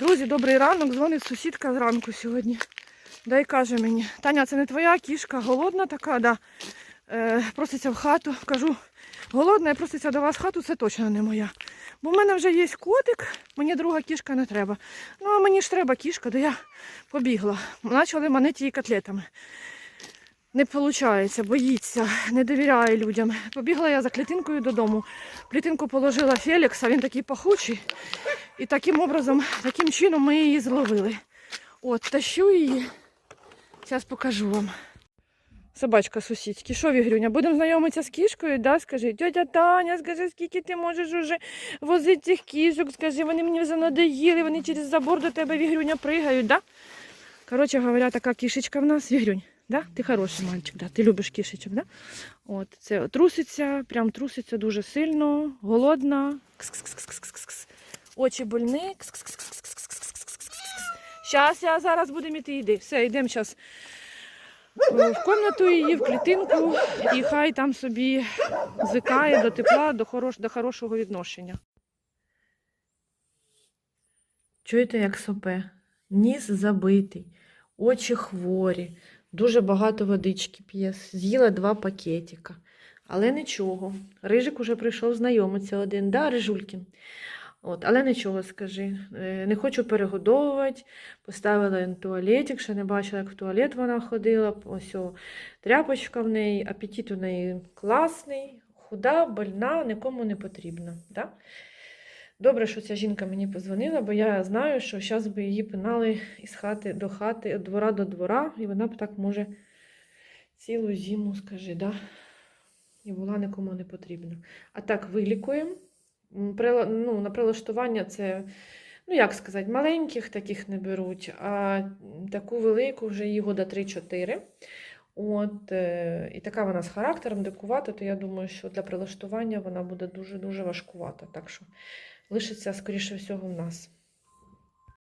Друзі, добрий ранок. Дзвонить сусідка зранку сьогодні. Да й каже мені, Таня, це не твоя кішка, голодна така, да. Е, проситься в хату. Кажу, голодна, і проситься до вас в хату, це точно не моя. Бо в мене вже є котик, мені друга кішка не треба. Ну, а мені ж треба кішка, то я побігла. Почали манити її котлетами. Не виходить, боїться, не довіряє людям. Побігла я за клітинкою додому. Клітинку положила Фелікса, він такий пахучий. І таким образом, таким чином ми її зловили. От, тащу її. Зараз покажу вам. Собачка сусідська. Що, Вігрюня, будемо знайомитися з кішкою, да? Скажи, тетя Таня, скажи, скільки ти можеш уже возити цих кішок, скажи, вони мені вже надоїли, вони через забор до тебе, Вігрюня, пригають, да? Коротше говоря, така кішечка в нас, Вігрюнь. Да? Ти хороший мальчик, да? ти любиш кішечок, да? От, це труситься, прям труситься дуже сильно, голодна. Кс-кс-кс-кс-кс-кс. Очі больні. Зараз я зараз будемо йти, йди. Все, йдемо зараз в кімнату її, в клітинку, і хай там собі звикає до тепла, до, хорош, до хорошого відношення. Чуєте, як сопе? Ніс забитий, очі хворі, дуже багато водички п'є, з'їла два пакетика. Але нічого. Рижик уже прийшов знайомитися один, да, Рижулькін? От, але нічого скажи. Е, Не хочу перегодовувати. Поставила на туалетик, ще не бачила, як в туалет вона ходила. Ось о, тряпочка в неї, апетит у неї класний, худа, больна, нікому не потрібна. Да? Добре, що ця жінка мені позвонила, бо я знаю, що зараз би її пинали із хати до хати, від двора до двора, і вона б так може цілу зиму, скажи, да? і була нікому не потрібна. А так вилікуємо. Ну, на прилаштування це, ну як сказати, маленьких таких не беруть, а таку велику вже її года 3-4. От, е, і така вона з характером дикувата, то я думаю, що для прилаштування вона буде дуже-дуже важкувата. Так що лишиться, скоріше всього, в нас.